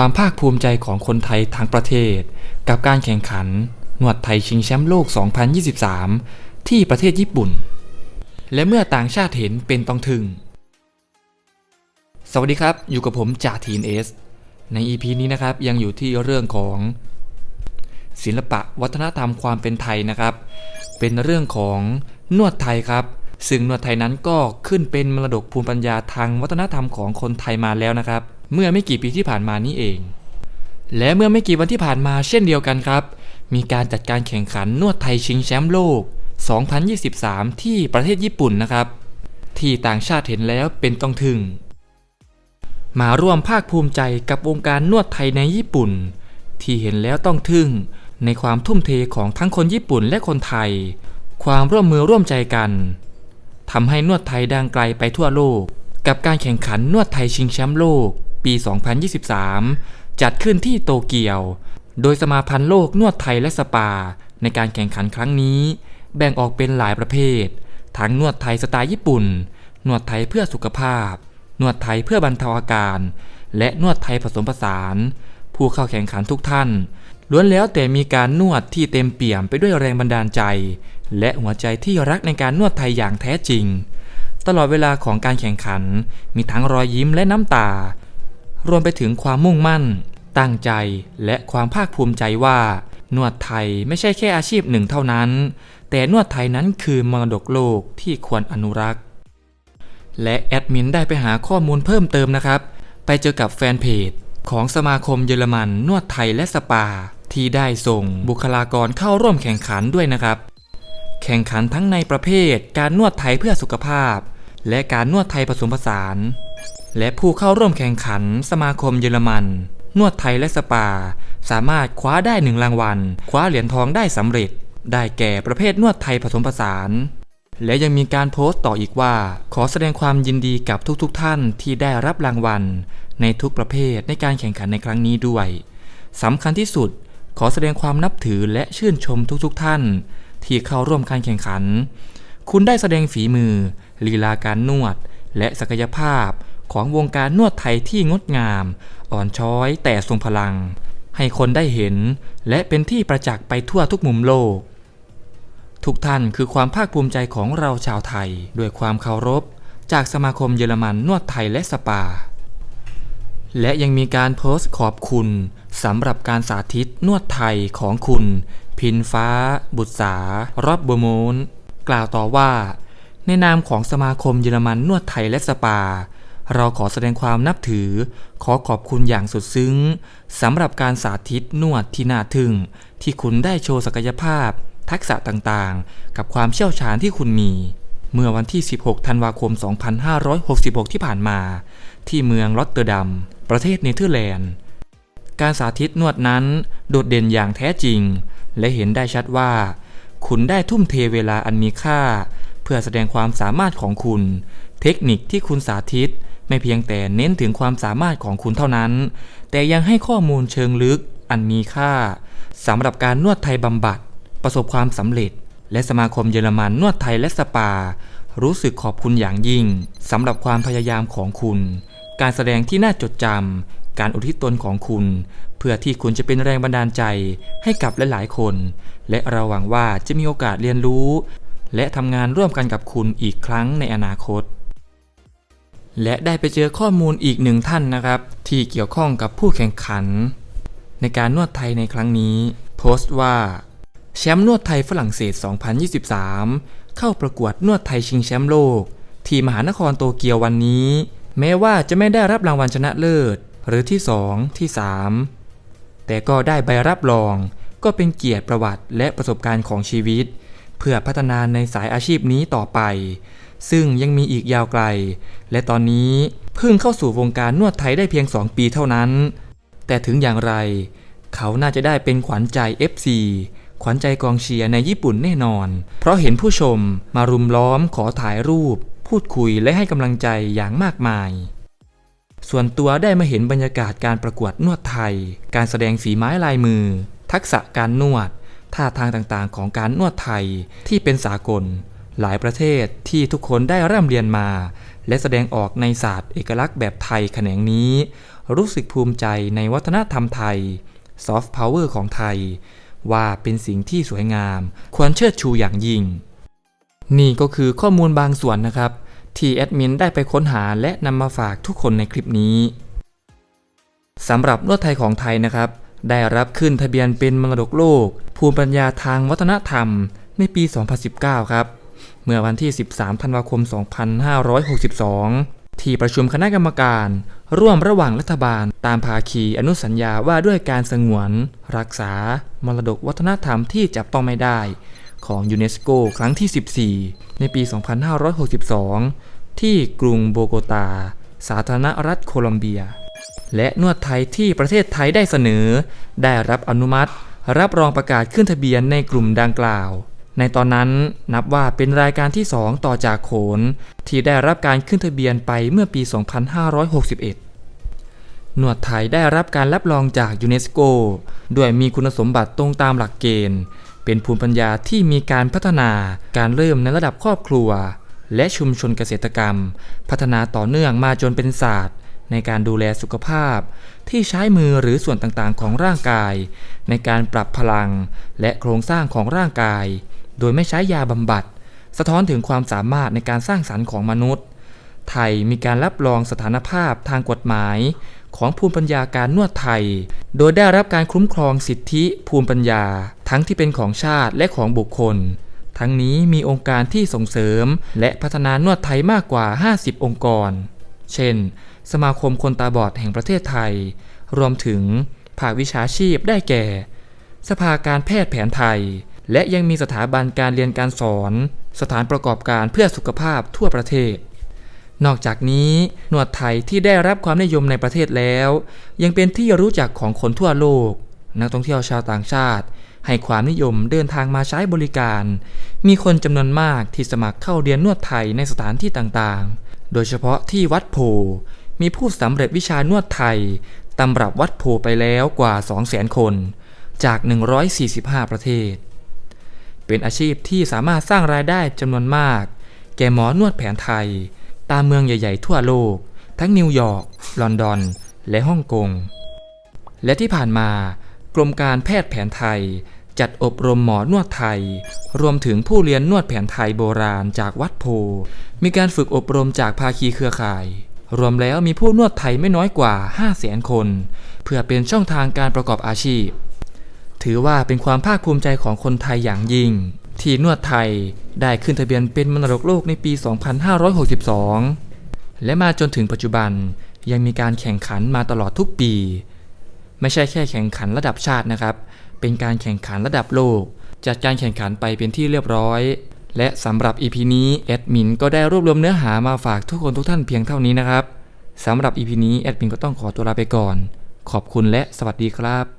ความภาคภูมิใจของคนไทยทั้งประเทศ กับการแข่งขันนวดไทยชิงแชมป์โลก 2023 ที่ประเทศญี่ปุ่น และเมื่อต่างชาติเห็นเป็นต้องทึ่ง สวัสดีครับ อยู่กับผมจ่าทีนเอส ใน EP นี้นะครับยังอยู่ที่เรื่องของศิลปะวัฒนธรรมความเป็นไทยนะครับ เป็นเรื่องของนวดไทยครับ ซึ่งนวดไทยนั้นก็ขึ้นเป็นมรดกภูมิปัญญาทางวัฒนธรรมของคนไทยมาแล้วนะครับ เมื่อไม่กี่ปีที่ผ่านมานี้เอง และเมื่อไม่กี่วันที่ผ่านมาเช่นเดียวกันครับ มีการจัดการแข่งขันนวดไทยชิงแชมป์โลก 2023 ที่ประเทศญี่ปุ่นนะครับ ที่ต่างชาติเห็นแล้วเป็นต้องทึ่ง มาร่วมภาคภูมิใจกับวงการนวดไทยในญี่ปุ่น ที่เห็นแล้วต้องทึ่งในความทุ่มเทของทั้งคนญี่ปุ่นและคนไทย ความร่วมมือร่วมใจกันทำให้นวดไทยดังไกลไปทั่วโลก กับการแข่งขันนวดไทยชิงแชมป์โลก ปี 2023 จัดขึ้นที่โตเกียว โดยสมาพันธ์โลกนวดไทยและสปา ในการแข่งขันครั้งนี้ แบ่งออกเป็นหลายประเภท ทั้งนวดไทยสไตล์ญี่ปุ่น นวดไทยเพื่อสุขภาพ นวดไทยเพื่อบรรเทาอาการ และนวดไทยผสมผสาน ผู้เข้าแข่งขันทุกท่านล้วนแล้วแต่มีการนวดที่เต็มเปี่ยมไปด้วยแรงบันดาลใจ และหัวใจที่รักในการนวดไทยอย่างแท้จริง ตลอดเวลาของการแข่งขัน มีทั้งรอยยิ้มและน้ำตา รวมไปถึงความมุ่งมั่น ตั้งใจและความภาคภูมิใจว่า นวดไทยไม่ใช่แค่อาชีพหนึ่งเท่านั้น แต่นวดไทยนั้นคือมรดกโลกที่ควรอนุรักษ์ และแอดมินได้ไปหาข้อมูลเพิ่มเติมนะครับ ไปเจอกับแฟนเพจของสมาคมเยอรมันนวดไทยและสปา ที่ได้ส่งบุคลากรเข้าร่วมแข่งขันด้วยนะครับ แข่งขันทั้งในประเภทการนวดไทยเพื่อสุขภาพ และการนวดไทยผสมผสาน และผู้เข้าร่วมแข่งขันสมาคมเยอรมัน นวดไทยและสปา สามารถคว้าได้หนึ่งรางวัล คว้าเหรียญทองได้สำเร็จ ได้แก่ประเภทนวดไทยผสมผสาน และยังมีการโพสต์ต่ออีกว่า ขอแสดงความยินดีกับทุกๆทท่านที่ได้รับรางวัล ในทุกประเภทในการแข่งขันในครั้งนี้ด้วยสำคัญที่สุดขอแสดงความนับถือและชื่นชมทุกๆทท่าน ที่เข้าร่วมการแข่งขัน คุณได้แสดงฝีมือ ลีลาการนวด และศักยภาพ ของวงการนวดไทยที่งดงาม อ่อนช้อยแต่ทรงพลัง ให้คนได้เห็น และเป็นที่ประจักษ์ไปทั่วทุกมุมโลก ทุกท่านคือความภาคภูมิใจของเราชาวไทย ด้วยความเคารพ จากสมาคมเยอรมันนวดไทยและสปา และยังมีการโพสต์ขอบคุณสำหรับการสาธิตนวดไทยของคุณ พินฟ้า บุตรสา รอบบอร์กล่าวต่อว่า ในนามของสมาคมเยอรมันนวดไทยและสปา เราขอแสดงความนับถือ ขอขอบคุณอย่างสุดซึ้งสำหรับการสาธิตนวดที่น่าทึ่ง ที่คุณได้โชว์ศักยภาพ ทักษะต่างๆ กับความเชี่ยวชาญที่คุณมี เมื่อวันที่ 16 ธันวาคม 2566 ที่ผ่านมา ที่เมืองรอตเตอร์ดัม ประเทศเนเธอร์แลนด์ การสาธิตนวดนั้นโดดเด่นอย่างแท้จริง และเห็นได้ชัดว่า คุณได้ทุ่มเทเวลาอันมีค่า เพื่อแสดงความสามารถของคุณเทคนิคที่คุณสาธิต ไม่เพียงแต่เน้นถึงความสามารถของคุณเท่านั้น แต่ยังให้ข้อมูลเชิงลึกอันมีค่าสำหรับการนวดไทยบำบัด ประสบความสำเร็จ และสมาคมเยอรมันนวดไทยและสปา รู้สึกขอบคุณอย่างยิ่งสำหรับความพยายามของคุณ การแสดงที่น่าจดจำการอุทิศตนของคุณ เพื่อที่คุณจะเป็นแรงบันดาลใจให้กับหลายๆคน และเราหวังว่าจะมีโอกาสเรียนรู้ และทำงานร่วมกันกับคุณอีกครั้งในอนาคต และได้ไปเจอข้อมูลอีกหนึ่งท่านนะครับ ที่เกี่ยวข้องกับผู้แข่งขัน ในการนวดไทยในครั้งนี้ โพสต์ว่าแชมป์นวดไทยฝรั่งเศส 2023 เข้าประกวดนวดไทยชิงแชมป์โลก ที่มหานครโตเกียววันนี้ แม้ว่าจะไม่ได้รับรางวัลชนะเลิศ หรือที่ 2 ที่ 3 แต่ก็ได้ใบรับรอง ก็เป็นเกียรติประวัติและประสบการณ์ของชีวิต เพื่อพัฒนาในสายอาชีพนี้ต่อไป ซึ่งยังมีอีกยาวไกล และตอนนี้เพิ่งเข้าสู่วงการนวดไทยได้เพียง 2 ปีเท่านั้น แต่ถึงอย่างไร เขาน่าจะได้เป็นขวัญใจ FC ขวัญใจกองเชียร์ในญี่ปุ่นแน่นอน เพราะเห็นผู้ชมมารุมล้อมขอถ่ายรูป พูดคุยและให้กำลังใจอย่างมากมาย ส่วนตัวได้มาเห็นบรรยากาศการประกวดนวดไทย การแสดงฝีไม้ลายมือ ทักษะการนวด ท่าทางต่างๆ ของการนวดไทยที่เป็นสากล หลายประเทศที่ทุกคนได้ร่ำเรียนมา และแสดงออกในศาสตร์เอกลักษณ์แบบไทยแขนงนี้ รู้สึกภูมิใจในวัฒนธรรมไทยซอฟต์พาวเวอร์ของไทย ว่าเป็นสิ่งที่สวยงาม ควรเชิดชูอย่างยิ่ง นี่ก็คือข้อมูลบางส่วนนะครับ ที่แอดมินได้ไปค้นหาและนำมาฝากทุกคนในคลิปนี้สำหรับนวดไทยของไทยนะครับ ได้รับขึ้นทะเบียนเป็นมรดกโลก ภูมิปัญญาทางวัฒนธรรม ในปี 2019 ครับ เมื่อวันที่ 13 ธันวาคม 2562ที่ประชุมคณะกรรมการ ร่วมระหว่างรัฐบาล ตามภาคีอนุสัญญาว่าด้วยการสงวน รักษา มรดกวัฒนธรรมที่จับต้องไม่ได้ ของยูเนสโกครั้งที่ 14 ในปี 2562 ที่กรุงโบโกตา สาธารณรัฐโคลอมเบีย และนวดไทยที่ประเทศไทยได้เสนอ ได้รับอนุมัติ รับรองประกาศขึ้นทะเบียนในกลุ่มดังกล่าว ในตอนนั้นนับว่าเป็นรายการที่ 2 ต่อจากโขน ที่ได้รับการขึ้นทะเบียนไปเมื่อปี 2561นวดไทยได้รับการรับรองจากยูเนสโกด้วยมีคุณสมบัติตรงตามหลักเกณฑ์ เป็นภูมิปัญญาที่มีการพัฒนาการเริ่มในระดับครอบครัว และชุมชนเกษตรกรรม พัฒนาต่อเนื่องมาจนเป็นศาสตร์ ในการดูแลสุขภาพ ที่ใช้มือหรือส่วนต่างๆของร่างกาย ในการปรับพลัง และโครงสร้างของร่างกาย โดยไม่ใช้ยาบำบัด สะท้อนถึงความสามารถในการสร้างสรรค์ของมนุษย์ ไทยมีการรับรองสถานภาพทางกฎหมาย ของภูมิปัญญาการนวดไทย โดยได้รับการคุ้มครองสิทธิภูมิปัญญา ทั้งที่เป็นของชาติและของบุคคล ทั้งนี้มีองค์การที่ส่งเสริม และพัฒนานวดไทยมากกว่า 50 องค์กร เช่น สมาคมคนตาบอดแห่งประเทศไทย รวมถึงภาควิชาชีพได้แก่ สภาการแพทย์แผนไทย และยังมีสถาบันการเรียนการสอน สถานประกอบการเพื่อสุขภาพทั่วประเทศ นอกจากนี้นวดไทยที่ได้รับความนิยมในประเทศแล้ว ยังเป็นที่รู้จักของคนทั่วโลก นักท่องเที่ยวชาวต่างชาติ ให้ความนิยมเดินทางมาใช้บริการ มีคนจำนวนมากที่สมัครเข้าเรียนนวดไทยในสถานที่ต่างๆ โดยเฉพาะที่วัดโพมีผู้สำเร็จวิชานวดไทยตำรับวัดโพไปแล้วกว่า 200,000 คน จาก 145 ประเทศ เป็นอาชีพที่สามารถสร้างรายได้จำนวนมาก แก่หมอนวดแผนไทย ตามเมืองใหญ่ ๆ ทั่วโลก ทั้งนิวยอร์ก ลอนดอน และฮ่องกง และที่ผ่านมากรมการแพทย์แผนไทย จัดอบรมหมอนวดไทย รวมถึงผู้เรียนนวดแผนไทยโบราณจากวัดโพ มีการฝึกอบรมจากภาคีเครือข่าย รวมแล้วมีผู้นวดไทยไม่น้อยกว่า 5 0 0 0 0 0 คน เพื่อเป็นช่องทางการประกอบอาชีพ ถือว่าเป็นความภาคภูมิใจของคนไทยอย่างยิ่ง ที่นวดไทยได้ขึ้นทะเบียนเป็นมรดกโลกในปี 2562 และมาจนถึงปัจจุบันยังมีการแข่งขันมาตลอดทุกปี ไม่ใช่แค่แข่งขันระดับชาตินะครับ เป็นการแข่งขันระดับโลก จัดการแข่งขันไปเป็นที่เรียบร้อย และสำหรับ EP นี้แอดมินก็ได้รวบรวมเนื้อหามาฝากทุกคนทุกท่านเพียงเท่านี้นะครับสำหรับ EP นี้แอดมินก็ต้องขอตัวลาไปก่อน ขอบคุณและสวัสดีครับ